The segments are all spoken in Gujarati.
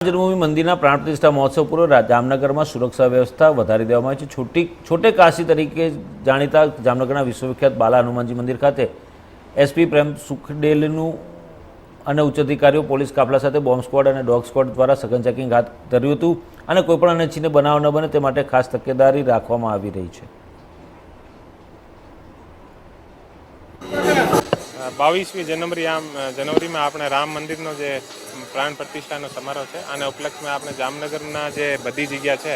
જન્મભૂમિ મંદિરના પ્રાણ પ્રતિષ્ઠા મહોત્સવ પૂર્વે જામનગરમાં સુરક્ષા વ્યવસ્થા વધારી દેવામાં આવી છે. છોટી છોટે કાશી તરીકે જાણીતા જામનગરના વિશ્વવિખ્યાત બાલા હનુમાનજી મંદિર ખાતે એસપી પ્રેમ સુખડેલનું અને ઉચ્ચ અધિકારીઓ, પોલીસ કાફલા સાથે બોમ્બ સ્ક્વોડ અને ડોગ સ્ક્વોડ દ્વારા સઘન ચેકિંગ હાથ ધર્યું હતું અને કોઈપણ અનિચ્છનીય બનાવ ન બને તે માટે ખાસ તકેદારી રાખવામાં આવી રહી છે. બાવીસમી જનવરી આમ જનવરીમાં આપણે રામ મંદિરનો જે પ્રાણ પ્રતિષ્ઠાનો સમારોહ છે અને ઉપલક્ષમાં આપણે જામનગરના જે બધી જગ્યા છે,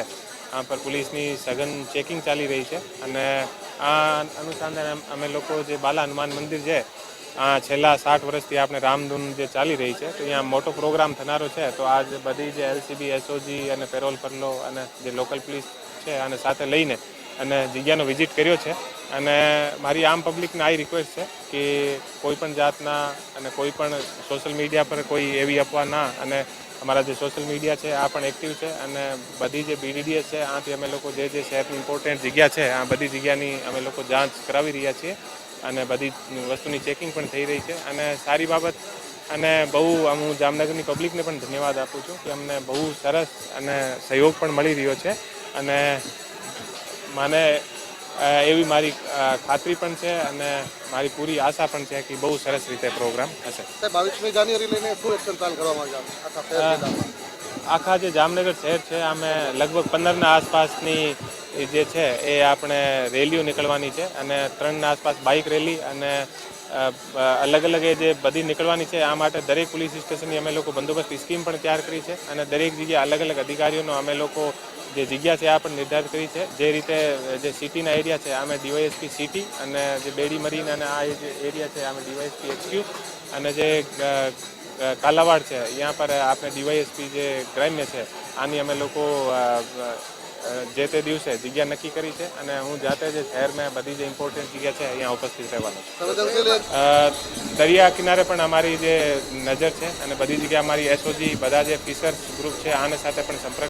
આ પર પોલીસની સઘન ચેકિંગ ચાલી રહી છે. અને આ અનુસંધાને અમે લોકો જે બાલા હનુમાન મંદિર છે, આ છેલ્લા સાઠ વર્ષથી આપણે રામધૂન જે ચાલી રહી છે, તો અહીંયા મોટો પ્રોગ્રામ થનારો છે. તો આજ બધી જે એલસીબી, એસઓજી અને પેરોલ પરલો અને જે લોકલ પોલીસ છે અને સાથે લઈને અને જગ્યાનો વિઝિટ કર્યો છે. અને મારી આમ પબ્લિકને આ રિક્વેસ્ટ છે કે કોઈ પણ જાતના અને કોઈ પણ સોશિયલ મીડિયા પર કોઈ એવી અફવા ના અને અમારા જે સોશિયલ મીડિયા છે, આ પણ એક્ટિવ છે અને બધી જે બીડીડીએસ છે, આથી અમે લોકો જે જે શહેરની ઇમ્પોર્ટન્ટ જગ્યા છે, આ બધી જગ્યાની અમે લોકો જાંચ કરાવી રહ્યા છીએ અને બધી વસ્તુની ચેકિંગ પણ થઈ રહી છે અને સારી બાબત અને બહુ હું જામનગરની પબ્લિકને પણ ધન્યવાદ આપું છું કે અમને બહુ સરસ અને સહયોગ પણ મળી રહ્યો છે અને મને એવી મારી ખાતરી પણ છે અને મારી પૂરી આશા પણ છે કે બહુ સરસ રીતે પ્રોગ્રામ હશે બાવીસમી જાન્યુઆરી લઈને શું એક્શન પ્લાન કરવામાં આખા શહેર જિલ્લામાં આખા જે જામનગર શહેર છે અમે લગભગ પંદરના આસપાસની જે છે એ આપણે રેલીઓ નીકળવાની છે અને ત્રણના આસપાસ બાઇક રેલી અને અલગ અલગ એ જે બધી નીકળવાની છે આ માટે દરેક પોલીસ સ્ટેશનની અમે લોકો બંદોબસ્ત સ્કીમ પણ તૈયાર કરી છે અને દરેક જગ્યાએ અલગ અલગ અધિકારીઓનો અમે લોકો જે જગ્યા છે આ પણ નિર્ધારિત કરી છે. જે રીતે જે સિટીના એરિયા છે અમે ડીવાયએસપી સિટી અને જે બેડી મરીન અને આ જે એરિયા છે અમે ડીવાયએસપી એચક્યુ અને જે કાલાવાડ છે અહીંયા પર આપણે ડીવાયએસપી જે ગ્રામ્ય છે આની અમે લોકો જે તે દિવસે જગ્યા નક્કી કરી છે અને હું જાતે જે શહેરમાં બધી જે ઇમ્પોર્ટન્ટ જગ્યા છે અહીંયા ઉપસ્થિત રહેવાનો દરિયા કિનારે પણ અમારી જે નજર છે અને બધી જગ્યાએ અમારી એસઓજી બધા જે ફિશર્સ ગ્રુપ છે આને સાથે પણ સંપર્ક